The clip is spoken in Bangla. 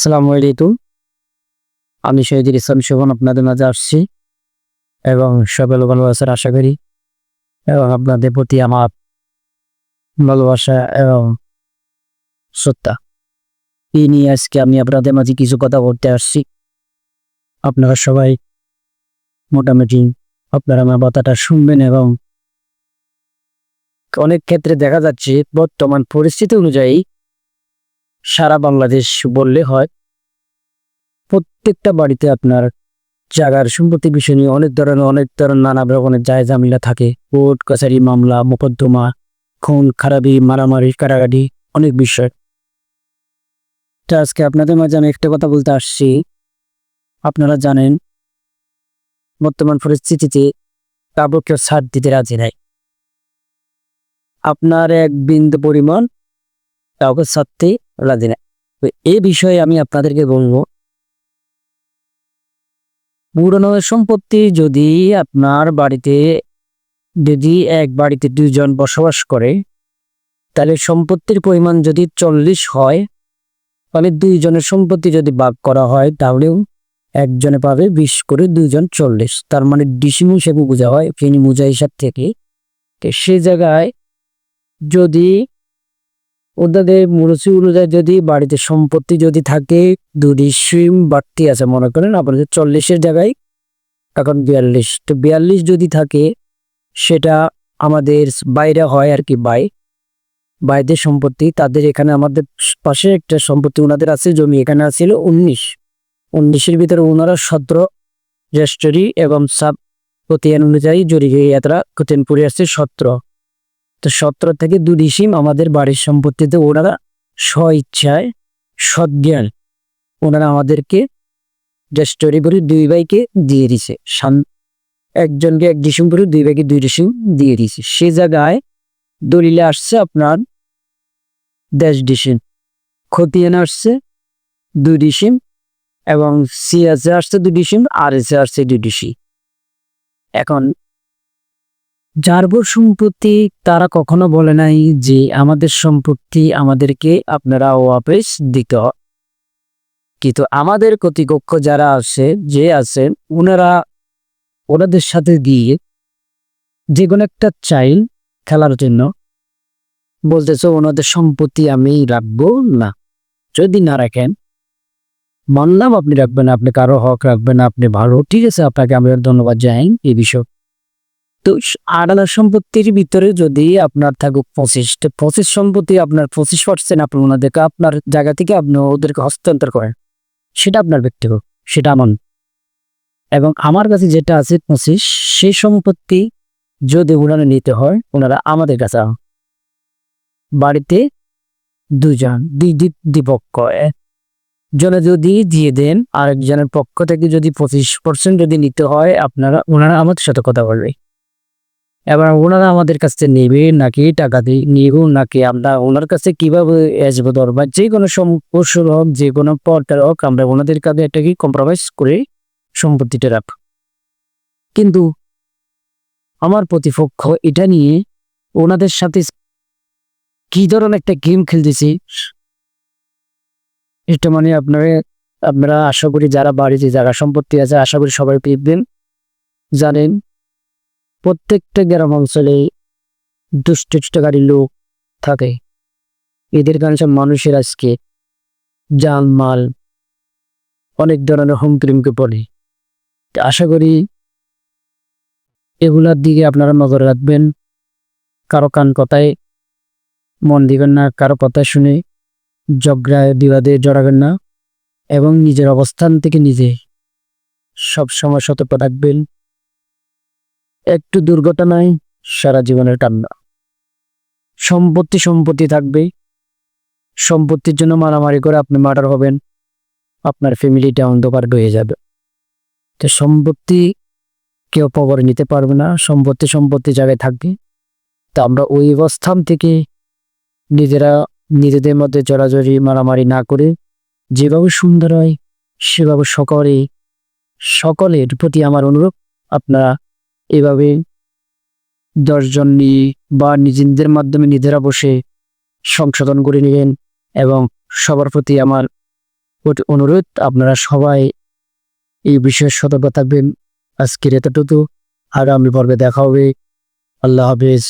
সালাম আলাইকুম। আমি শহীদুল ইসলাম শোভন আপনাদের মাঝে আসছি এবং সকল ভালোবাসার আশা করি এবং আপনাদের প্রতি আমার ভালোবাসা এবং শ্রদ্ধা। এই নিয়ে আজকে আমি আপনাদের মাঝে কিছু কথা বলতে আসছি। আপনারা সবাই মোটামুটি আপনারা আমার কথাটা শুনবেন এবং অনেক ক্ষেত্রে দেখা যাচ্ছে বর্তমান পরিস্থিতি অনুযায়ী সারা বাংলাদেশ বললে হয়। প্রত্যেকটা বাড়িতে আপনার জায়গার সম্পত্তি বিষয় নিয়ে অনেক ধরনের অনেক ধরনের নানা রকমের জায় জামিলা থাকে। কোর্ট, কাছারি মামলা, মোকদ্দমা, খুন, খারাপি, মারামারি, কারাগারি, অনেক বিষয়। তো আজকে আপনাদের মাঝে আমি একটা কথা বলতে আসছি। আপনারা জানেন, বর্তমান পরিস্থিতিতে কাউকে কেউ ছাড় দিতে রাজি নাই। আপনার এক বিন্দু পরিমাণ কাউকে ছাড়তে রাজি নাই তো এই বিষয়ে আমি আপনাদেরকে বলব, পুরনো সম্পত্তি যদি আপনার বাড়িতে, যদি এক বাড়িতে দুইজন বসবাস করে, তাহলে সম্পত্তির পরিমাণ যদি চল্লিশ হয়, তাহলে দুইজনের সম্পত্তি যদি ভাগ করা হয়, তাহলেও একজনে পাবে বিশ করে দুইজন চল্লিশ। তার মানে ডিসিমু হিসেবে বোঝা হয়, ফেনি মোজা হিসাব থেকে সে জায়গায় যদি ওদের মুরসি অনুযায়ী যদি বাড়িতে সম্পত্তি যদি থাকে, দুটি সিম বাড়তি আছে মনে করেন, আপনাদের চল্লিশের জায়গায়, এখন বিয়াল্লিশ। তো বিয়াল্লিশ যদি থাকে, সেটা আমাদের বাইরে হয় আর কি, বাই। বাইদের সম্পত্তি, তাদের এখানে আমাদের পাশে একটা সম্পত্তি ওনাদের আছে, জমি এখানে আছিল উনিশ। উনিশের ভিতরে ওনারা সতেরো রেস্টরি এবং সাব প্রতিয়ান অনুযায়ী জরিগে যাত্রা কতেনপুরে আসছে সতেরো। তো সতেরো থেকে দুটি সিম আমাদের বাড়ির সম্পত্তিতে ওনারা স্ব ইচ্ছায় সজ্ঞান ওনারা আমাদেরকে রেস্টরি করে দুই ভাইকে দিয়ে দিছে। একজনকে এক ডিসিম করে দুই ভাইকে দুই ডিসিম দিয়ে দিছে। সে জায়গায় দলিলে আসছে আপনার দেশ ডিসিম, খতিয়ানে আসছে দুই ডিসিম এবং সিএসে আসছে দুই ডিসিম, আর এসে আসছে দুই ডিসি। এখন যারবর সম্পত্তি তারা কখনো বলে নাই যে আমাদের সম্পত্তি আমাদেরকে আপনারা ওয়াপেস দিতে কিন্তু আমাদের কর্তৃপক্ষ যারা আছে, যে আছেন ওনারা ওনাদের সাথে গিয়ে যে কোনো একটা চাইল্ড খেলার জন্য বলতেছে, ওনাদের সম্পত্তি আমি রাখব না। যদি না রাখেন, মানলাম আপনি রাখবেন আপনি কারও হক রাখবেন আপনি ভালো। ঠিক আছে, আপনাকে আমি ধন্যবাদ জানাই এই বিষয়। তো আড়ালা সম্পত্তির ভিতরে যদি আপনার থাকুক পঁচিশ পঁচিশ সম্পত্তি আপনার পঁচিশ পার্সেন্ট আপনি ওনাদেরকে, আপনার জায়গা থেকে আপনি ওদেরকে হস্তান্তর করেন। সেটা আপনার ব্যক্তিগত, সেটা আমার এবং আমার কাছে যেটা আছে পঁচিশ, সেই সম্পত্তি যদি ওনারা নিতে হয়, ওনারা আমাদের কাছে বাড়িতে দুজন দ্বিপক্ষ জনে যদি দিয়ে দেন, আরেকজনের পক্ষ থেকে যদি পঁচিশ পার্সেন্ট যদি নিতে হয়, আপনারা, ওনারা আমাদের সাথে কথা বলবে। এবার ওনারা আমাদের কাছ নেবে নাকি টাকা দিয়ে? নিব নাকি আমরা ওনার কাছে কীভাবে আসব দরবার? যে কোনো সম্পর্ক হোক, যে কোনো পর্দার হোক, আমরা ওনাদের কাছে একটা কি কম্প্রোমাইজ করে সম্পত্তিটা রাখ কিন্তু আমার প্রতিপক্ষ এটা নিয়ে ওনাদের সাথে কি ধরনের একটা গেম খেলতেছি? এটা মানে আপনারা আপনারা আশা করি যারা বাড়িতে যারা সম্পত্তি আছে, আশা করি সবাই পেয়েবেন জানেন। প্রত্যেকটা গ্রাম অঞ্চলে দুষ্টিষ্টাকারী লোক থাকে। এদের কারণে মানুষের আজকে জান মাল অনেক ধরনের হুমকিমকে পড়ে। আশা করি এগুলার দিকে আপনারা নজর রাখবেন। কারও কান কথায় মন দিবেন না, কারও কথা শুনে ঝগড়ায়, বিবাদে জড়াবেন না এবং নিজের অবস্থান থেকে নিজে সব সময় সতর্ক থাকবেন। একটু দুর্ঘটনায় সারা জীবনের কান্না। সম্পত্তি সম্পত্তি থাকবে সম্পত্তির জন্য মারামারি করে আপনি মার্ডার হবেন। আপনার ফ্যামিলিটা অন্ধকার হয়ে যাবে। তো সম্পত্তি কেউ পবর নিতে পারবে না। সম্পত্তি সম্পত্তি জায়গায় থাকবে। তো আমরা ওই অবস্থান থেকে নিজেরা নিজেদের মধ্যে জড়াজড়ি, মারামারি না করে যেভাবে সুন্দর হয়, সেভাবে সকলে সকলের প্রতি আমার অনুরোধ, আপনারা এভাবে দশজন নিয়ে বা নিজেদের মাধ্যমে নিজেরা বসে সংশোধন করে নিলেন এবং সবার প্রতি আমার অনুরোধ, আপনারা সবাই এই বিষয়ে সতর্ক থাকবেন। আজকের এতটুকু। আগামী পর্বে দেখা হবে। আল্লাহ হাফিজ।